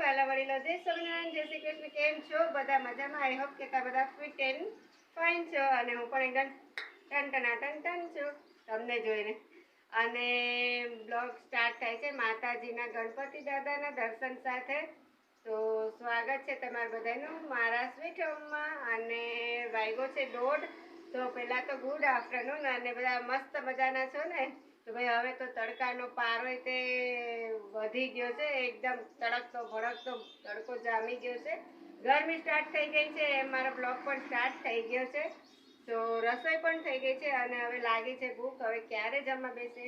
વાલા વડીલો, જય સ્વામિનારાયણ, જય શ્રી કૃષ્ણ, કેમ છો? બધા મજામાં? આઈ હોપ કે તમે બધા ફિટ એન્ડ ફાઇન છો અને હું પણ એકદમ ટન ટના છું તમને જોઈને. અને બ્લોગ સ્ટાર્ટ થાય છે માતાજીના ગણપતિ દાદાના દર્શન સાથે. તો સ્વાગત છે તમારા બધાનું મારા સ્વીટ હોમમાં અને વાગ્યો છે દોઢ. તો પહેલાં તો ગુડ આફ્ટરનૂન અને બધા મસ્ત મજાના છો ને? ભાઈ હવે તો તડકાનો પારો તે વધી ગયો છે, એકદમ તડકતો, ભડકતો તડકો જામી ગયો છે. ગરમી સ્ટાર્ટ થઈ ગઈ છે મારો બ્લોગ પણ સ્ટાર્ટ થઈ ગયો છે. તો રસોઈ પણ થઈ ગઈ છે અને હવે લાગી છે ભૂખ. હવે ક્યારે જમવા બેસે?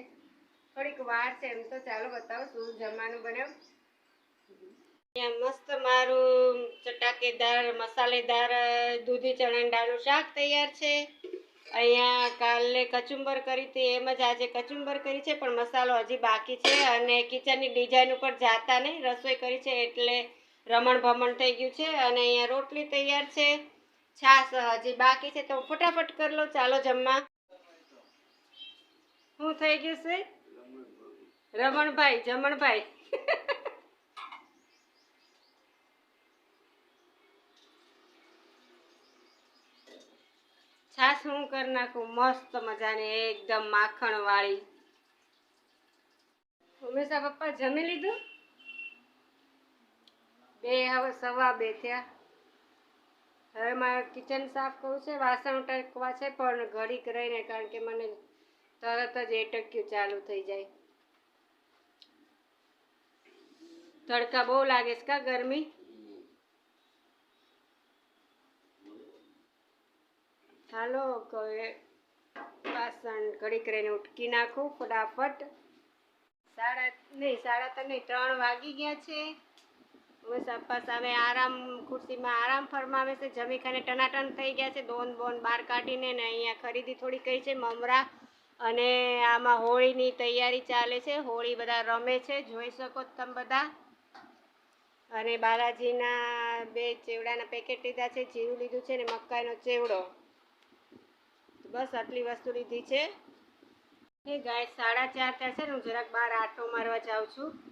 થોડીક વાર છે એમ તો ચાલો બતાવો શું જમવાનું બને અહીંયા મસ્ત મારું ચટાકેદાર, મસાલેદાર, દૂધી ચણાની દાળનું શાક તૈયાર છે. અહીંયા કાલે કચુંબર કરી હતી, એમ જ આજે કચુંબર કરી છે, પણ મસાલો હજી બાકી છે અને કિચનની ડિઝાઇન ઉપર જાતા નહીં, રસોઈ કરી છે એટલે રમણ ભમણ થઈ ગયું છે અને અહીંયા રોટલી તૈયાર છે, છાશ હજી બાકી છે, તો ફટાફટ કરી લઉં, ચાલો જમવા. શું થઈ ગયું છે? રમણભાઈ, જમણભાઈ. છાશ હું કરી નાખું, મસ્ત મજાની, એકદમ માખણ વાળી ઉમેશા પપ્પા જમી લીધું? બે, હવે સવા બે થયા. હવે મારે કિચન સાફ કરવું છે, વાસણ ટકવા છે, પણ ઘડીક રહીને, કારણ કે મને તરત જ એટક્યું ચાલુ થઈ જાય. તડકા બહુ લાગે છે કા ગરમી? હાલો, હવે વાસણ ઘડીક રહીને ઉટકી નાખું, ફટાફટ. સાડા, નહીં, સાડા ત્રણ નહીં, ત્રણ વાગી ગયા છે. હવે સપ્પા સામે આરામ, ખુરશીમાં આરામ ફરમાવે છે. જમી ખાને ટનાટન થઈ ગયા છે. દોન બોન બહાર કાઢીને ને અહીંયા ખરીદી થોડી કરી છે, મમરા અને આમાં હોળીની તૈયારી ચાલે છે. હોળી બધા રમે છે, જોઈ શકો તમે બધા. અને બાલાજીના બે ચેવડાના પેકેટ લીધા છે, જીરું લીધું છે ને મકાઈનો ચેવડો. બસ આટલી વસ્તુ લીધી છે. ગાય સાડા ચાર થશે ને હું જરાક બહાર આટો મારવા જાઉં છું.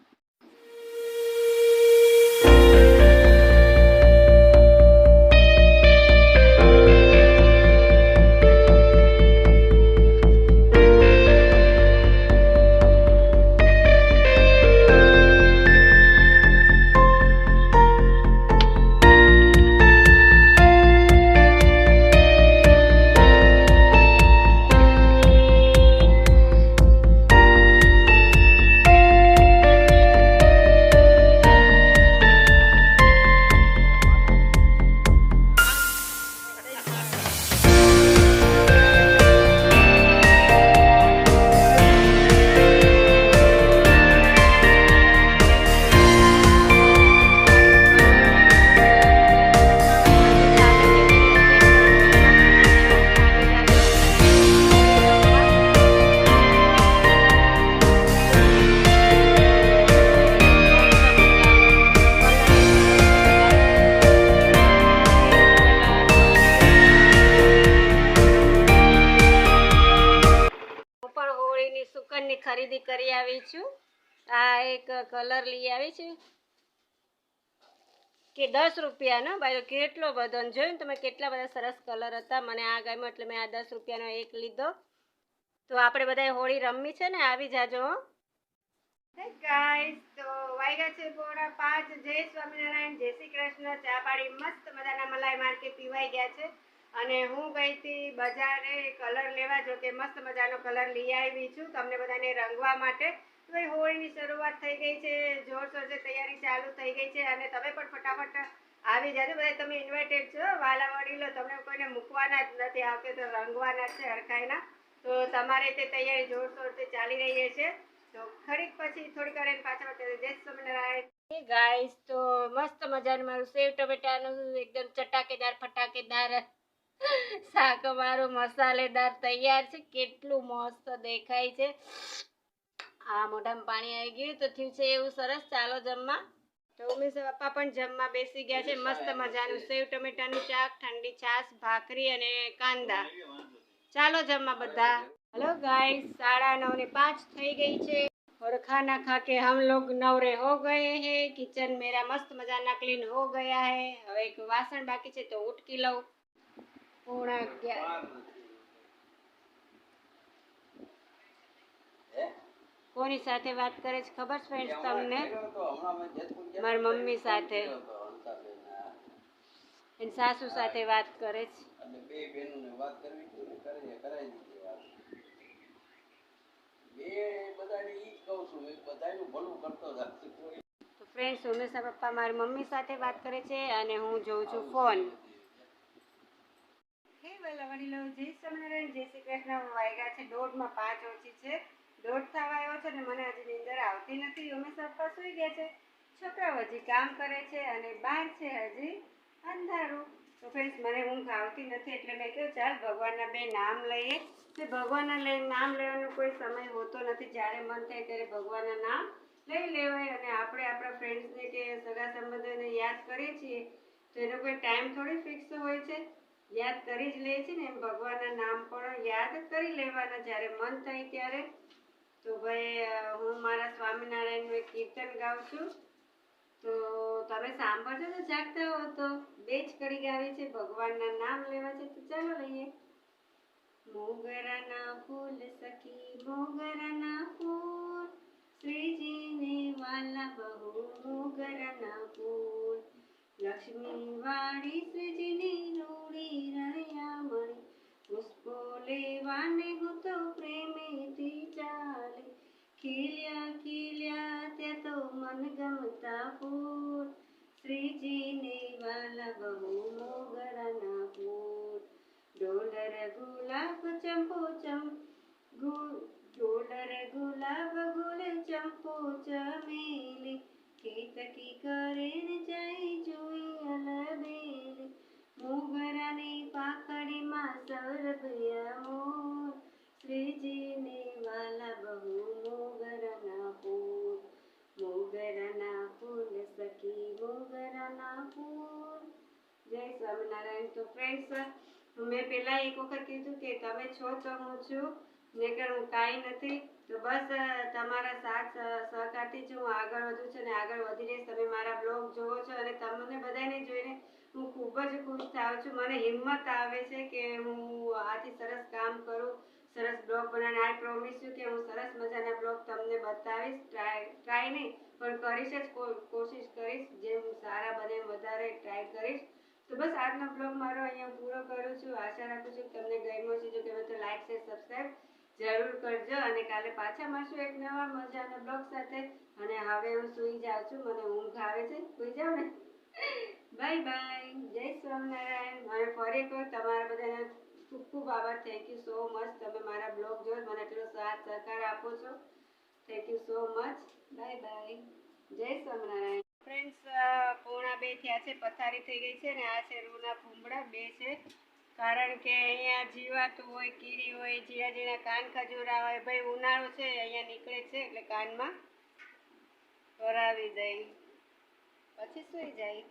ખરીદી કરી આવી છું. આ એક કલર લઈ આવી છું. કે દસ રૂપિયાનો? ભાઈ કેટલો બધો? જોયું તમે કેટલા બધા સરસ કલર હતા. મને આ ગમ્યો એટલે મેં આ દસ રૂપિયાનો એક લીધો. તો આપણે બધાએ હોળી રમવી છે ને? આવી જાજો ગાઈસ તો વાગ્યા છે પાંચ. જય સ્વામિનારાયણ, જય શ્રી કૃષ્ણ. ચા પાડી મસ્ત બધાના મલાઈ માર્કે પીવાઈ ગયા છે. અને હું ગઈ હતી બજારે કલર લેવા જો કે મસ્ત મજાનો કલર લઈ આવી છું તમને બધાને રંગવા માટે. ભાઈ હોળીની શરૂઆત થઈ ગઈ છે જોરશોરથી તૈયારી ચાલુ થઈ ગઈ છે અને તમે પણ ફટાફટ આવી જાજો. બધા તમે ઇન્વાઇટેડ છો, વાલા વડીલો તમને કોઈને મૂકવાના જ નથી આ તો રંગવાના છે હરખાઈના. તો તમારે તે તૈયારી જોરશોરથી ચાલી રહી છે. તો ખરીદ પછી થોડીક વાર પાછળ જય સ્વામિનારાયણ. ગાઈસ, તો મસ્ત મજાનું મારું સેવ ટમેટાનું એકદમ ચટાકેદાર, ફટાકેદાર શાક મારું મસાલેદાર તૈયાર છે કેટલું મસ્ત દેખાય છે આ મોઢામાં પાણી આવી ગયું તો થયું છે એવું સરસ ચાલો જમવા તો ઉમેશ પપ્પા પણ જમવા બેસી ગયા છે મસ્ત મજાનું સેવ ટમેટાનું શાક ઠંડી છાશ ભાખરી અને કાંદા ચાલો જમવા બધા હેલો ગાઈસ સાડા નવ ને પાંચ થઈ ગઈ છે और खाना खा के हम लोग नवरे हो गए हैं किचन मेरा मस्त मजाना क्लीन हो गया है હવે એક વાસણ બાકી છે તો ઉટકી લઉં પૂણા અગિયાર કોની સાથે વાત કરે છે ખબર છે ફ્રેન્ડ્સ તમને? મારી મમ્મી સાથે. એની સાસુ સાથે વાત કરે છે. તો ફ્રેન્ડ્સ ઉમેશના પપ્પા મારી મમ્મી સાથે વાત કરે છે અને હું જોઉં છું ફોન વેલા વડીલો જય સ્વામિનારાયણ, જય શ્રી કૃષ્ણ. વાગ્યા છે, દોઢમાં પાંચ ઓછી છે. દોઢ થવા આવ્યો છે ને મને હજી નીંદર આવતી નથી. ઉમેશ પપ્પા સુઈ ગયા છે. છોકરાઓ હજી કામ કરે છે અને બહાર છે હજી અંધારું. તો ફ્રેન્ડ્સ મને ઊંઘ આવતી નથી એટલે મેં કહ્યું ચાલ ભગવાનના બે નામ લઈએ. તે ભગવાનના લઈ નામ લેવાનો કોઈ સમય હોતો નથી. જ્યારે મન થાય ત્યારે ભગવાનના નામ લઈ લેવાય. અને આપણે આપણા ફ્રેન્ડ્સને કે સગા સંબંધોને યાદ કરીએ છીએ. તો એનો કોઈ ટાઈમ થોડી ફિક્સ હોય છે? યાદ કરી જ લે છે ને ભગવાનના નામ પણ યાદ કરી લેવાના જ્યારે મન થાય ત્યારે. તો ભાઈ હું મારા સ્વામિનારાયણનું એક કીર્તન ગાઉં છું. તો તમે સાંભળજો તો જાગતા હો તો. બે જ કરી ગાવી છે, ભગવાનના નામ લેવા છે, તો ચાલો લઈએ. મોગરાના ફૂલ સખી, મોગરાના ફૂલ. શ્રીજીને વાલા બહુ મોગરાના ફૂલ. લક્ષ્મી વાળી શ્રીજીની રૂડી રણ્યા મળી પુષ્પો લેવાને હું તો પ્રેમેથી ચાલે ખીલ્યા ખીલ્યા ત્યાં તો મન ગમતા ફૂલ શ્રીજીને વાલા બહુ મોગરાના ફૂલ ડોલર ગુલાબ ચંપો ચમ ગુ- ડોલર ગુલાબ ગુલ ચંપો ચમેલી કેતકી કરે ને જાય જોઈ અલબેલી મોગરાની પાકડીમાં સૌરભ્ય મોર શ્રીજીને વાલા બહુ મોગરાના ફૂલ મોગરાના ફૂલ સખી, મોગરાના ફૂલ જય સ્વામિનારાયણ. તો ફ્રેન્ડ્સ મેં પહેલાં એક વખત કીધું કે તમે છો તો હું છું કે હું કાંઈ નથી. તો બસ તમારા સાથ સહ- સહકારથી જ હું આગળ વધું છું અને આગળ વધી રહીશ તમે મારા બ્લોગ જોવો છો અને તમને બધાને જોઈને હું ખૂબ જ ખુશ થાઉં છું. મને હિંમત આવે છે કે હું આથી સરસ કામ કરું, સરસ બ્લોગ બનાવીને. આઈ પ્રોમિસ યુ કે હું સરસ મજાના બ્લોગ તમને બતાવીશ. ટ્રાય ટ્રાય નહીં, પણ કરીશ જ. કોશિશ કરીશ જેમ સારા બને વધારે ટ્રાય કરીશ. તો બસ આજનો બ્લોગ મારો અહીંયા પૂરો કરું છું. આશા રાખું છું કે તમને ગમ્યો છે જો ગમે તો લાઈક શેર સબસ્ક્રાઈબ જરૂર કરજો. અને કાલે પાછા મળશું એક નવા મજાના બ્લોગ સાથે. અને હવે હું સૂઈ જાઉં છું. મને ઊંઘ આવે છે. સૂઈ જાઉં ને? Bye bye. જય સ્વામિનારાયણ. મારે ફરી એકવાર તમારા બધાને ખૂબ ખૂબ આભાર. થેન્ક યુ સો મચ તમે મારા બ્લોગ જો મને એટલો સાથ સહકાર આપો છો. Thank you so much bye bye. જય સ્વામિનારાયણ. ફ્રેન્ડ્સ પોણા બે થયા છે, પથારી થઈ ગઈ છે ને આ છે રૂના ભૂંબળા બે છે. કારણ કે અહીંયા જીવાતું હોય કીડી હોય, ઝીણા ઝીણા કાન ખજૂરા હોય, ભાઈ ઉનાળો છે, અહીંયા નીકળે છે એટલે કાનમાં ભરાવી દઈ. પછી સુઈ જાય.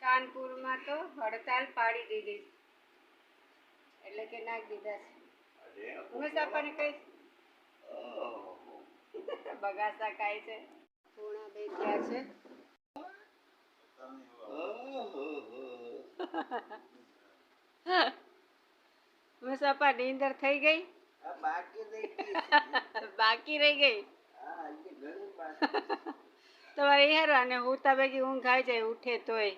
કાનપુરમાં તો હડતાલ પાડી દીધી. એટલે કે નાખી દીધા છે. ઉમેશ કઈ બગાસા કાય છે. પૂણા બે ગયા છે. ઉમેશ નીંદર થઈ ગઈ? બાકી રહી ગઈ. બાકી રહી ગઈ. તમારે હેરવા અને હું તા ભેગી ઊંઘ આવી જાય ઉઠે તોય.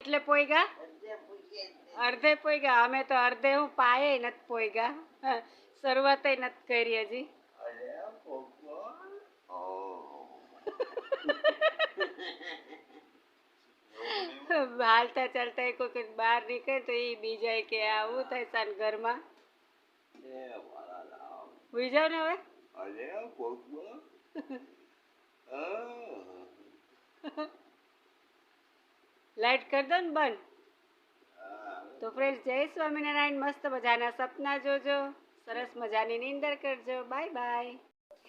એટલે પોઈગા અડધે. પોઈગા અમે તો અડધે હું પાયે નથી પોઈગા શરૂઆત નથી કરી હજી. હાલતા ચાલતા કોઈ બહાર નીકળે તો એ બીજા કે આવું થાય સાન ઘરમાં? જાવ ને હવે? અરે. લાઈટ કરી દો ને બંધ. તો ફ્રેન્ડ જય સ્વામિનારાયણ મસ્ત મજાના સપના જોજો. સરસ મજાની નીંદર કરજો. બાય બાય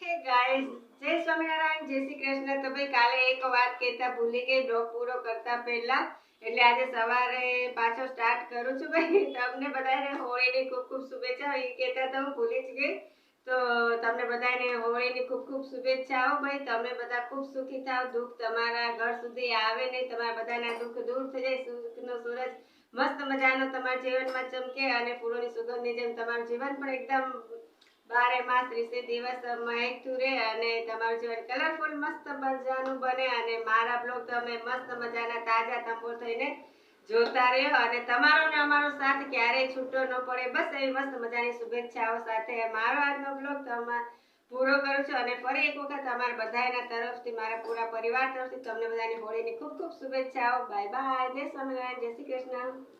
હે ગાઈસ જય સ્વામિનારાયણ જય શ્રી કૃષ્ણ. તો ભાઈ કાલે એક વાત કહેતા ભૂલી ગઈ બ્લોગ પૂરો કરતા પહેલા. એટલે આજે સવારે પાછો સ્ટાર્ટ કરું છું ભાઈ. તમને બધાને હોળીની ખૂબ ખૂબ શુભેચ્છા એ કહેતા તો હું ભૂલી જ ગઈ. તો તમને બધાને હોળીની ખૂબ ખૂબ શુભેચ્છાઓ ભાઈ. તમે બધા ખૂબ સુખી થાવ. દુઃખ તમારા ઘર સુધી આવે નહીં. તમારા બધાના દુઃખ દૂર થઈ જાય. સુખનો સૂરજ મસ્ત મજાનો તમારા જીવનમાં ચમકે અને ફૂલોની સુગંધની જેમ તમારું જીવન પણ એકદમ બારે માસ ત્રીસે દિવસ મહેકતું રહે અને તમારું જીવન કલરફુલ મસ્ત મજાનું બને. અને મારા બ્લોગ તમે મસ્ત મજાના તાજા તંબુ થઈને જોતા રહ્યો અને તમારો ને અમારો સાથ ક્યારેય છૂટો ન પડે. બસ એવી મસ્ત મજાની શુભેચ્છાઓ સાથે મારો આજનો બ્લોગ તમા પૂરો કરું છું અને ફરી એક વખત અમારા બધાના તરફથી, મારા પૂરા પરિવાર તરફથી તમને બધાને હોળીની ખૂબ ખૂબ શુભેચ્છાઓ. Bye bye. જય સ્વામિનારાયણ. જય શ્રી કૃષ્ણ.